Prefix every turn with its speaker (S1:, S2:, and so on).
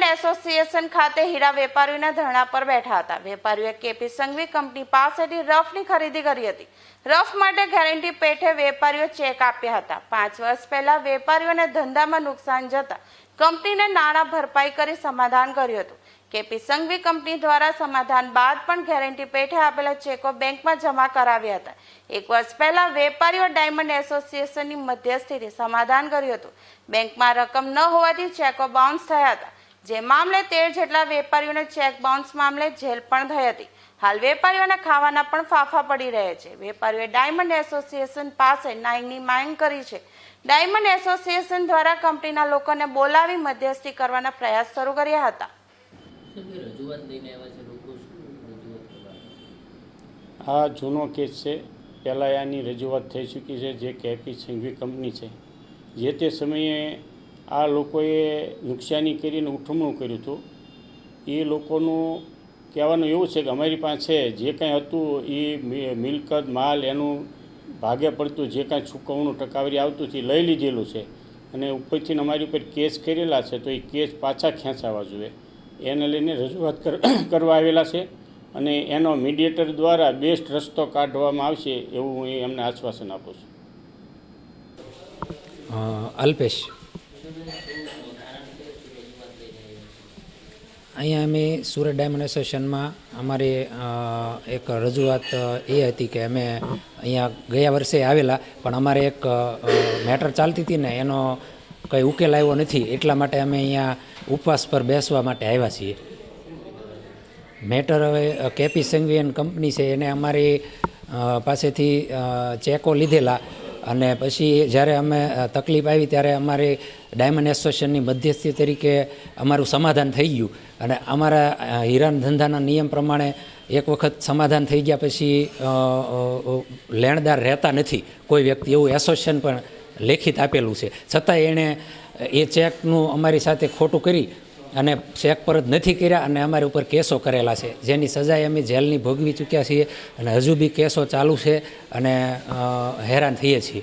S1: Association ખાતે હીરા વેપારીઓના ધરણા પર બેઠા હતા. વેપારીઓએ કેપી સંઘવી કંપની પાસેથી રફની ખરીદી કરી હતી. રફ માટે ગેરંટી પેઠે વેપારીઓ ચેક આપ્યા હતા. પાંચ વર્ષ પહેલા વેપારીઓને ધંધામાં નુકસાન જતા કંપનીને નાણાં ભરપાઈ કરી સમાધાન કર્યું હતું. કેપી સંઘવી કંપની દ્વારા સમાધાન બાદ પણ ગેરંટી પેઠે આપેલા ચેકો બેંકમાં જમા કરાવ્યા હતા. એક વર્ષ પહેલા વેપારીઓ ડાયમંડ એસોસિએશનની મધ્યસ્થીથી સમાધાન કર્યું હતું. બેંકમાં રકમ ન હોવાથી ચેકો બાઉન્સ થયા હતા. જે મામલે તેર જેટલા વેપારીઓને ચેક બાઉન્સ મામલે જેલ પણ થઈ હતી. હાલ વેપારીઓને ખાવાના પણ ફાફા પડી રહ્યા છે. વેપારીઓએ ડાયમંડ એસોસિએશન પાસે નાઇંગની માંગ કરી છે. ડાયમંડ એસોસિએશન દ્વારા કંપનીના લોકોને બોલાવી મધ્યસ્થી કરવાના પ્રયાસ શરૂ કર્યા હતા.
S2: આ જૂનો કેસ છે. પહેલાં આની રજૂઆત થઈ ચૂકી છે. જે કેપી સંઘવી કંપની છે. જે તે સમયે આ લોકોએ નુકસાની કરીને ઉઠમણું કર્યું હતું. એ લોકોનું કહેવાનું એવું છે કે અમારી પાસે જે કાંઈ હતું એ મિલકત, માલ એનું ભાગે પડતું, જે કાંઈ ચૂકવણું, ટકાવારી આવતું એ લઈ લીધેલું છે. અને ઉપરથી અમારી ઉપર કેસ કરેલા છે તો એ કેસ પાછા ખેંચાવા જોઈએ. એને લઈને રજૂઆત કર- કરવા આવેલા છે અને એનો મીડિયેટર દ્વારા બેસ્ટ રસ્તો કાઢવામાં આવશે એવું હું એમને આશ્વાસન આપું છું.
S3: અલ્પેશ. અહીંયા અમે સુરત ડાયમંડ એસોસિએશનમાં અમારી એક રજૂઆત એ હતી કે અમે અહીંયા ગયા વર્ષે આવેલા, પણ અમારે એક મેટર ચાલતી હતી ને, એનો કંઈ ઉકેલ આવ્યો નથી. એટલા માટે અમે અહીંયા ઉપવાસ પર બેસવા માટે આવ્યા છીએ. મેટર હવે કેપી સંઘવીયન કંપની છે, એને અમારી પાસેથી ચેકો લીધેલા. અને પછી જ્યારે અમે તકલીફ આવી ત્યારે અમારી ડાયમંડ એસોસિએશનની મધ્યસ્થી તરીકે અમારું સમાધાન થઈ ગયું. અને અમારા હીરાન ધંધાના નિયમ પ્રમાણે એક વખત સમાધાન થઈ ગયા પછી લેણદાર રહેતા નથી. કોઈ વ્યક્તિ એવું એસોસિએશન પણ લેખિત આપેલું છે. છતાં એણે એ ચેકનું અમારી સાથે ખોટું કરી અને ચેક પરત નથી કર્યા અને અમારી ઉપર કેસો કરેલા છે. જેની સજાએ અમે જેલની ભોગવી ચૂક્યા છીએ અને હજુ બી કેસો ચાલુ છે અને હેરાન થઈએ છીએ.